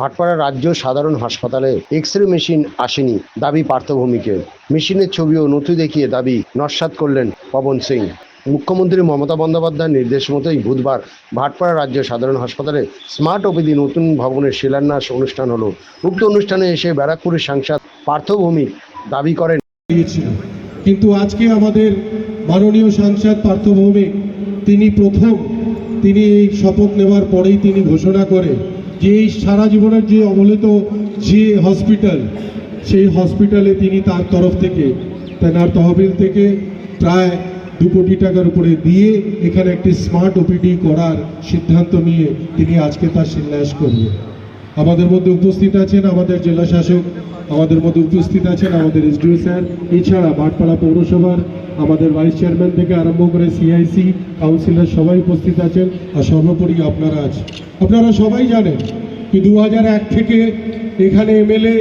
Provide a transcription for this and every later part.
ভাটপাড়া রাজ্য সাধারণ হাসপাতালে এক্স রে মেশিন আসেনি দাবি পার্থভূমিকে। মেশিনের ছবি ও নথি দেখিয়ে দাবি নস্বাত করলেন পবন সিং। মুখ্যমন্ত্রী মমতা বন্দ্যোপাধ্যায়ের নির্দেশ মতোই বুধবার ভাটপাড়া রাজ্য সাধারণ হাসপাতালে স্মার্ট ওপিডি নতুন ভবনের শিলান্যাস অনুষ্ঠান হলো। উক্ত অনুষ্ঠানে এসে ব্যারাকপুরের সাংসদ পার্থভূমিক দাবি করেন। কিন্তু আজকে আমাদের মাননীয় সাংসদ পার্থ ভৌমিক তিনি প্রথম, তিনি এই শপথ নেওয়ার পরেই তিনি ঘোষণা করে যে সারা জীবনের যে অবলিত যে হসপিটাল, সেই হসপিটালে তিনি তার তরফ থেকে, তেনার তহবিল থেকে প্রায় দু কোটি টাকার উপরে দিয়ে এখানে একটি স্মার্ট ওপিডি করার সিদ্ধান্ত নিয়ে তিনি আজকে তার শিলান্যাস করবেন আমাদের মধ্যে উপস্থিত আছেন আমাদের জেলা শাসক আমাদের মধ্যে উপস্থিত আছেন আমাদের এসডিও স্যার, এছাড়া ভাটপাড়া পৌরসভার আমাদের ভাইস চেয়ারম্যান থেকে আরম্ভ করে সিআইসি, কাউন্সিলর সবাই উপস্থিত আছেন আর সর্বোপরি আপনারা আছেন। আপনারা সবাই জানেন কি দু এক থেকে এখানে এমএলএ,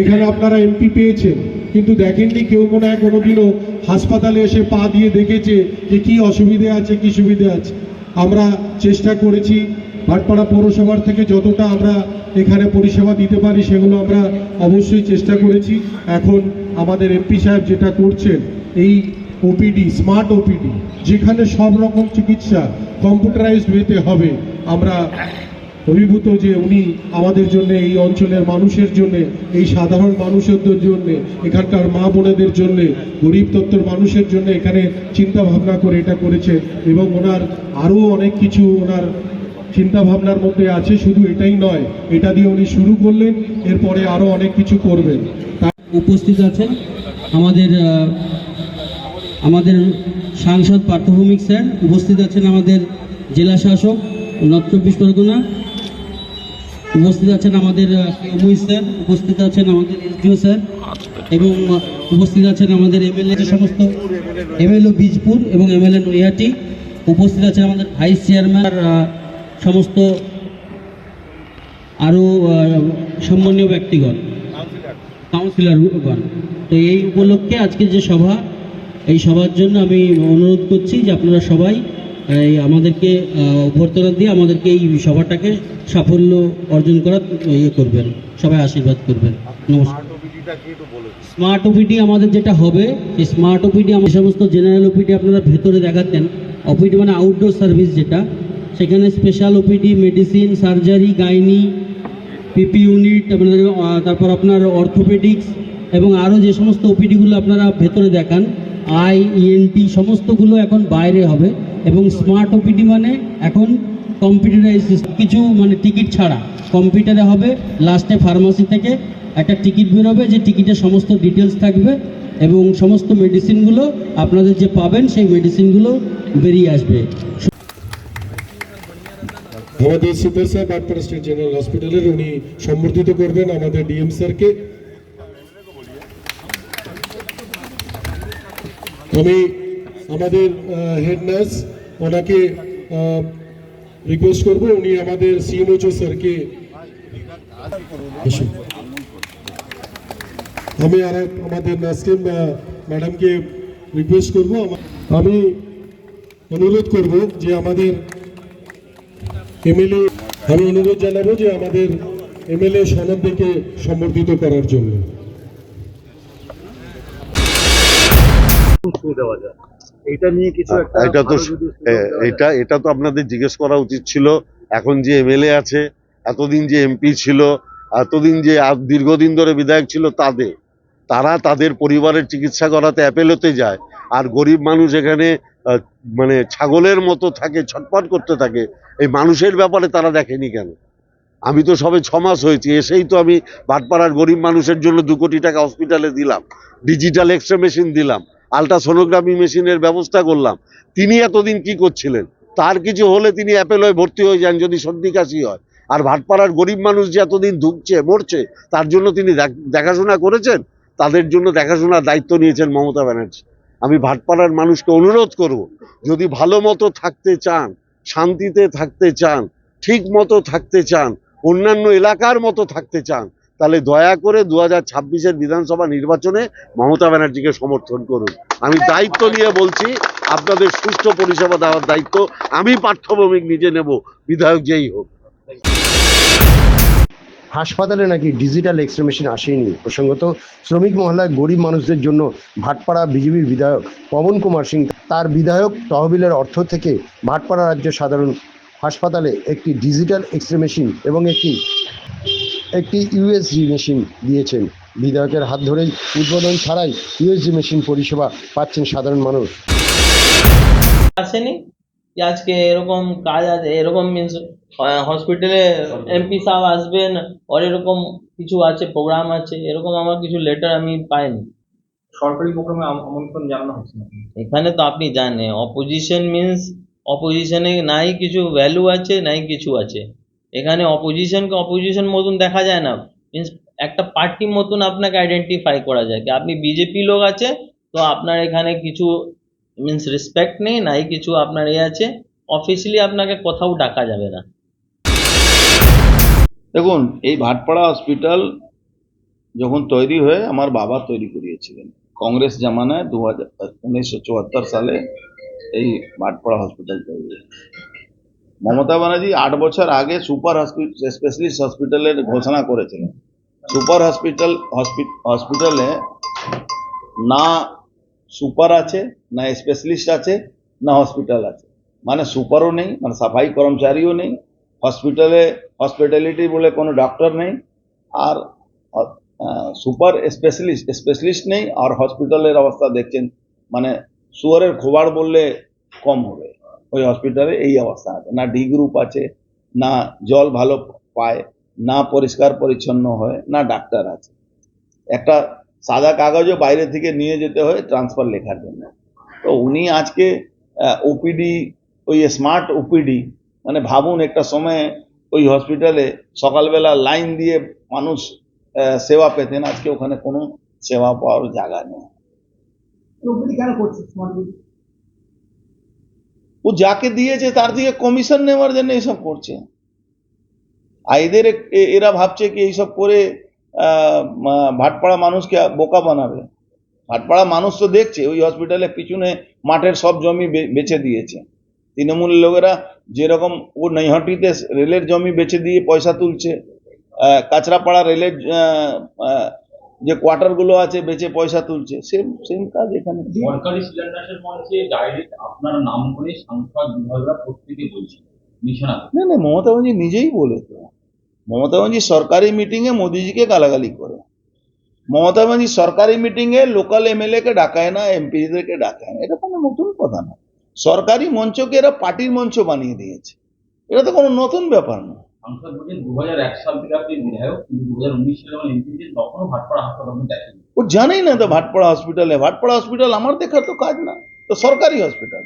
এখানে আপনারা এমপি পেয়েছেন, কিন্তু দেখেননি কেউ কোনো হয় কোনোদিনও হাসপাতালে এসে পা দিয়ে দেখেছে যে কি অসুবিধে আছে, কি সুবিধে আছে। আমরা চেষ্টা করেছি ভাটপাড়া পৌরসভার থেকে যতটা আমরা এখানে পরিষেবা দিতে পারি সেগুলো আমরা অবশ্যই চেষ্টা করেছি। এখন আমাদের এমপি সাহেব যেটা করছেন, এই ওপিডি স্মার্ট ওপিডি যেখানে সব রকম চিকিৎসা কম্পিউটারাইজড ওয়েতে হবে। আমরা অভিভূত যে উনি আমাদের জন্য, এই অঞ্চলের মানুষের জন্য, এই সাধারণ মানুষদের জন্য, এখানকার মা বোনেদের জন্য, গরিব তত্ত্বর মানুষের জন্য এখানে চিন্তা ভাবনা করে এটা করেছে এবং ওনার আরও অনেক কিছু ওনার চিন্তা ভাবনার মধ্যে আছে, শুধু এটাই নয়, এটা দিয়ে উনি শুরু করলেন, এরপরে আরও অনেক কিছু করবেন। উপস্থিত আছেন আমাদের আমাদের সাংসদ পার্থভূমিক স্যার, উপস্থিত আছেন আমাদের জেলা শাসক নর্থ চব্বিশ পরগনা, উপস্থিত আছেন আমাদের অমুই স্যার, উপস্থিত আছেন আমাদের এসডিও স্যার, এবং উপস্থিত আছেন আমাদের এমএলএ যে সমস্ত, এমএলএ বীজপুর এবং এমএলএ নৈহাটি, উপস্থিত আছেন আমাদের ভাইস চেয়ারম্যান সমস্ত আরও সম্মানীয় ব্যক্তিগণ কাউন্সিলরগণ তো এই উপলক্ষে আজকে যে সভা এই সভার জন্য আমি অনুরোধ করছি যে আপনারা সবাই এই আমাদেরকে অভ্যর্থনা দিয়ে আমাদেরকে এই সভাটাকে সাফল্য অর্জন করার ইয়ে করবেন সবাই আশীর্বাদ করবেন। নমস্কার। স্মার্ট ওপিডি আমাদের যেটা হবে এই স্মার্ট ওপিডি আমার সমস্ত জেনারেল ওপিডি আপনারা ভেতরে দেখাতেন। ওপিডি মানে আউটডোর সার্ভিস যেটা সেখানে special O P D medicine surgery gynae P P unit তারপর আপনার অর্থোপেডিক্স এবং আরও যে সমস্ত ওপিডিগুলো আপনারা ভেতরে দেখান, আই ইএনটি সমস্তগুলো এখন বাইরে হবে এবং স্মার্ট ওপিডি মানে এখন কম্পিউটারাইজ কিছু মানে টিকিট ছাড়া। কম্পিউটারে হবে লাস্টে ফার্মাসি থেকে একটা টিকিট বেরোবে, যে টিকিটের সমস্ত ডিটেলস থাকবে এবং সমস্ত মেডিসিনগুলো আপনাদের যে পাবেন, সেই মেডিসিনগুলো বেরিয়ে আসবে। আমাদের super sir Bhatpara state general হসপিটালের উনি সম্বর্ধিত করবেন আমাদের ডিএম স্যারকে। আমি আমাদের হেড নার্স ওনাকে রিকোয়েস্ট করব। উনি আমাদের সিএমএইচও স্যারকে আমি আর আমাদের নার্সকে ম্যাডামকে রিকোয়েস্ট করব। আমি অনুরোধ করব যে আমাদের এমএলএ আমি অনুরোধ জানাব যে আমাদের এমএলএ সনদকে সম্বর্ধিত করার জন্য এটা নিয়ে কিছু একটা এটা তো। এটা এটা তো আপনাদের জিজ্ঞেস করা উচিত ছিল এখন যে এমএলএ আছে এতদিন যে এমপি ছিল এতদিন যে দীর্ঘদিন ধরে বিধায়ক ছিল তাদের তারা তাদের পরিবারের চিকিৎসা করাতে অ্যাপেলোতে যায় আর গরিব মানুষ এখানে মানে ছাগলের মতো থাকে, ছটফট করতে থাকে, এই মানুষের ব্যাপারে তারা দেখেনি কেন? আমি তো সবে ছ মাস হয়েছি, এসেই তো আমি ভাটপাড়ার গরিব মানুষের জন্য দু কোটি টাকা হসপিটালে দিলাম ডিজিটাল এক্সরে মেশিন দিলাম আলট্রাসোনোগ্রাফি মেশিনের ব্যবস্থা করলাম। তিনি এতদিন কি করছিলেন? তার কিছু হলে তিনি অ্যাপেলয় ভর্তি হয়ে যান যদি সর্দি কাশি হয়। আর ভাটপাড়ার গরিব মানুষ যে এতদিন ধুকছে, মরছে, তার জন্য তিনি দেখ- দেখাশোনা করেছেন? তাদের জন্য দেখাশোনার দায়িত্ব নিয়েছেন মমতা ব্যানার্জি। আমি ভাটপাড়ার মানুষকে অনুরোধ করব, যদি ভালো মতো থাকতে চান, শান্তিতে থাকতে চান, ঠিক মতো থাকতে চান, অন্যান্য এলাকার মতো থাকতে চান, তাহলে দয়া করে দু হাজার ছাব্বিশের বিধানসভা নির্বাচনে মমতা ব্যানার্জিকে সমর্থন করুন। আমি দায়িত্ব নিয়ে বলছি, আপনাদের সুষ্ঠু পরিষেবা দেওয়ার দায়িত্ব, আমি পার্থভৌমিক নিজে নেব, বিধায়ক যেই হোক। হাসপাতালে নাকি ডিজিটাল এক্স রে মেশিন আসেনি। প্রসঙ্গত, শ্রমিক মহল্লায় গরিব মানুষদের জন্য ভাটপাড়া বিজেপির বিধায়ক পবন কুমার সিং তার বিধায়ক তহবিলের অর্থ থেকে ভাটপাড়া রাজ্য সাধারণ হাসপাতালে একটি ডিজিটাল এক্স রে মেশিন এবং একটি একটি ইউএসজি মেশিন দিয়েছেন। বিধায়কের হাত ধরেই উদ্বোধন ছাড়াই ইউএসজি মেশিন পরিষেবা পাচ্ছেন সাধারণ মানুষ। আসেনি? আজকে এরকম কাজ আছে, এরকম মিনস হসপিটালে এমপি সাহেব আসবেন আর এরকম কিছু আছে প্রোগ্রাম আছে এরকম আমার কিছু লেটার আমি পাইনি। সরকারি প্রোগ্রামে আমন্ত্রণ জানানো হচ্ছে না। এখানে তো আপনি জানেন অপোজিশন মিনস অপোজিশনে নাই কিছু ভ্যালু আছে নাই কিছু আছে। এখানে অপোজিশনকে অপোজিশন মতন দেখা যায় না। মিনস একটা পার্টি মতন আপনাকে আইডেন্টিফাই করা যায় কি আপনি বিজেপি লোক আছে তো আপনার এখানে কিছু মিনস রেসপেক্ট নেই নাই কিছু আপনার এ আছে অফিসিয়ালি আপনাকে কোথাও ডাকা যাবে না। দেখুন, এই ভাটপাড়া হসপিটাল যখন তৈরি হয়ে আমার বাবা তৈরি করিয়েছিলেন, কংগ্রেস জামানায় দু হাজার, উনিশশো চুয়াত্তর সালে এই ভাটপাড়া হসপিটাল তৈরি। মমতা ব্যানার্জি আট বছর আগে সুপার স্পেশালিস্ট হসপিটালের ঘোষণা করেছিলেন সুপার হসপিটাল হসপিটালে না সুপার আছে, না স্পেশালিস্ট আছে, না হসপিটাল আছে মানে সুপারও নেই মানে সাফাই কর্মচারীও নেই হসপিটালে, হসপিটালিটি বলে কোনো ডক্টর নেই, আর সুপার স্পেশালিস্ট স্পেশালিস্ট নেই, আর হসপিটালের অবস্থা দেখছেন মানে সুয়ারের খোবাড় বললে কম হবে, ওই হসপিটালে এই অবস্থা আছে। না ডি গ্রুপ আছে, না জল ভালো পায়, না পরিষ্কার পরিচ্ছন্ন হয়, না ডাক্তার আছে। একটা সাদা কাগজও বাইরে থেকে নিয়ে যেতে হয় ট্রান্সফার লেখার জন্য। তো উনি আজকে ওপিডি, ওই স্মার্ট ওপিডি মানে ভাবুন একটা সময় ওই হসপিটালে সকালবেলা লাইন দিয়ে মানুষ সেবা পেতেন। আজকে ওখানে কোনো সেবা পাওয়ার জায়গা নেই। ও যাকে দিয়েছে তার দিকে কমিশন নেওয়ার জন্য এইসব করছে। আর এদের এরা ভাবছে কি এইসব করে আহ, ভাটপাড়া মানুষকে বোকা বানাবে। ভাটপাড়া মানুষ তো দেখছে ওই হসপিটালে পিছনে মাঠের সব জমি বেচে দিয়েছে। তৃণমূল লোকেরা যেরকম ও নৈহাটিতে রেলের জমি বেচে দিয়ে পয়সা তুলছে কাঁচরাপাড়া রেলের যে কোয়ার্টারগুলো আছে বেচে পয়সা তুলছে সেম সেম কাজ এখানে। সরকারি মঞ্চে ডাইরেক্ট আপনার নাম করে সাংসদ বিভাগরা প্রত্যেকে বলছে নিশানা না না মমতা ব্যানার্জি নিজেই বলে তো। মমতা ব্যানার্জি সরকারি মিটিংয়ে মোদিজিকে গালাগালি করে। মমতা ব্যানার্জি সরকারি মিটিংয়ে লোকাল এমএলএ কে ডাকায় না এমপিদেরকে ডাকায় না এটা কোনো নতুন কথা না। সরকারি মঞ্চকে এরা পার্টির মঞ্চ বানিয়ে দিয়েছে। এটা তো কোনো নতুন ব্যাপার না। ও জানেই না তো ভাটপাড়া হসপিটালে ভাটপাড়া হসপিটাল আমার দেখার তো কাজ না তো সরকারি হসপিটাল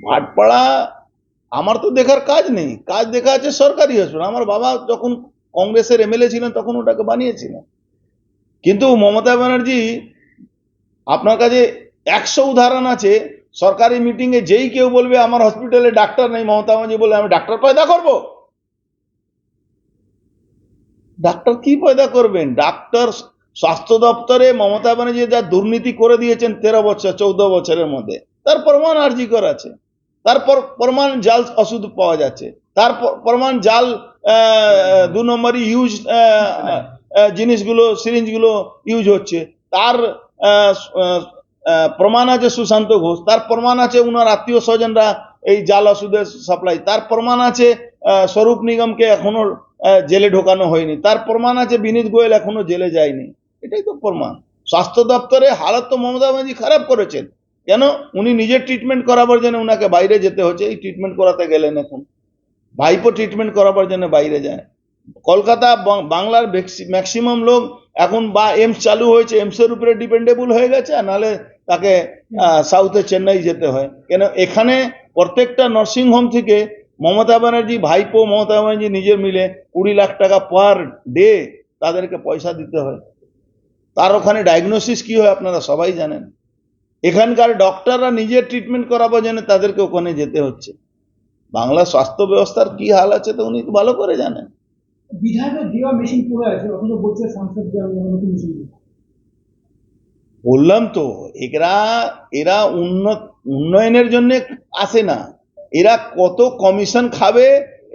ভাটপাড়া আমার তো দেখার কাজ নেই। কাজ দেখা আছে সরকারি হসপিটাল আমার বাবা যখন কংগ্রেসের এমএলএ ছিলেন তখন ওটাকে বানিয়েছিলেন। কিন্তু মমতা ব্যানার্জি আপনার কাছে একশো উদাহরণ আছে সরকারি মিটিংয়ে যেই কেউ বলবে, আমার হসপিটালে ডাক্তার নেই, মমতা ব্যানার্জি বলে আমি ডাক্তার পয়দা করব? ডাক্তার কি পয়দা করবেন? ডাক্তার স্বাস্থ্য দপ্তরে মমতা ব্যানার্জি যা দুর্নীতি করে দিয়েছেন তেরো বছর, চৌদ্দ বছরের মধ্যে, তার প্রমাণ আর্জিকর আছে। তারপর প্রমাণ জাল ওষুধ পাওয়া যাচ্ছে। তার প্রমাণ জাল দু নম্বরই ইউজ জিনিসগুলো সিরিঞ্জগুলো ইউজ হচ্ছে। তার প্রমাণ আছে সুশান্ত ঘোষ, তার প্রমাণ আছে উনার আত্মীয় স্বজনরা এই জাল ওষুধের সাপ্লাই তার প্রমাণ আছে স্বরূপ নিগমকে এখনও জেলে ঢোকানো হয়নি, তার প্রমাণ আছে বিনীত গোয়েল এখনও জেলে যায়নি। এটাই তো প্রমাণ। স্বাস্থ্য দপ্তরে হালত তো মমতা ব্যানার্জি খারাপ করেছেন। কেন? উনি নিজের ট্রিটমেন্ট করাবার জন্য উনাকে বাইরে যেতে হচ্ছে, এই ট্রিটমেন্ট করাতে গেলেন এখন। ভাইপো ট্রিটমেন্ট করাবার জন্য বাইরে যায়। কলকাতা বাংলার ম্যাক্সিমাম লোক এখন বা, এমস চালু হয়েছে, এমসের উপরে ডিপেন্ডেবল হয়ে গেছে, আর নাহলে তাকে সাউথে চেন্নাই যেতে হয়। কেন, এখানে প্রত্যেকটা নার্সিং হোম থেকে মমতা ব্যানার্জি, ভাইপো মমতা ব্যানার্জি নিজে মিলে কুড়ি লাখ টাকা পার ডে তাদেরকে পয়সা দিতে হয়। তার ওখানে ডায়াগনোসিস কি হয় আপনারা সবাই জানেন। এখানকার ডক্টররা নিজের ট্রিটমেন্ট করাবো জন্য তাদেরকে ওখানে যেতে হচ্ছে। বাংলা স্বাস্থ্য ব্যবস্থার কি হাল আছে তো উনি ভালো করে জানেন। বিধায়কের দেওয়া মেশিন পড়ে আছে, অথচ বলছে সাংসদ দেওয়া মেশিন। বললাম তো এরা এরা উন্নত উন্নয়নের জন্য আসে না। এরা কত কমিশন খাবে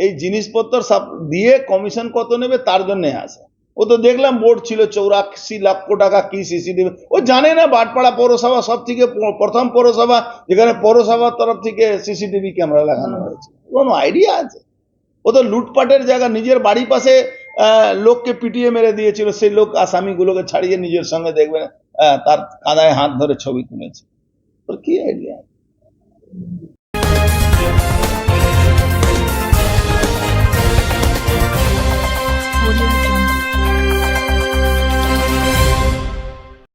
এই জিনিসপত্র সব দিয়ে কমিশন কত নেবে তার জন্য আসে। ও তো দেখলাম বোর্ড ছিল চৌরাশি লক্ষ টাকা কি সিসিটিভি ও জানে না বাটপাড়া পৌরসভা সব থেকে প্রথম পৌরসভা যেখানে পৌরসভার তরফ থেকে সিসিটিভি ক্যামেরা লাগানো হয়েছে। কোনো আইডিয়া আছে? ও তো লুটপাটের জায়গা নিজের বাড়ির পাশে লোককে পিটিয়ে মেরে দিয়েছিল সেই লোক আসামিগুলোকে ছাড়িয়ে নিজের সঙ্গে দেখবেন আহ, হ্যাঁ, তার কাদায় হাত ধরে ছবি তুলেছে। তোর কি আইডিয়া